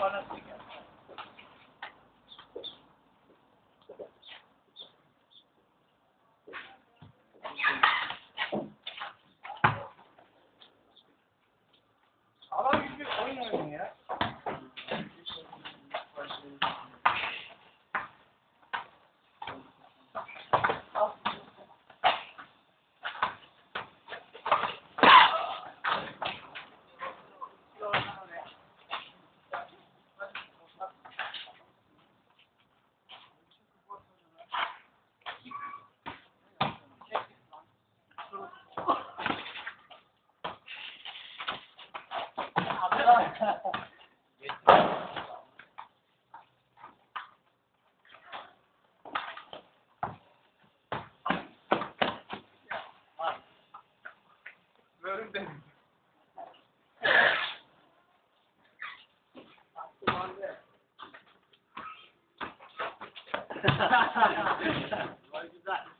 sonra Güzel.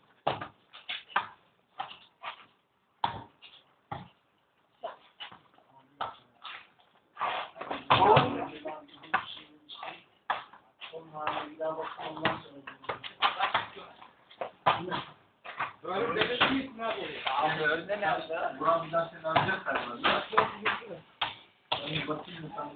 Bölüm benim. Vay güzel. Bölüm benim değil mi abi? Abi önde ne yaptı? Buram bir daha seni arayacak galiba. Bakayım mı sana?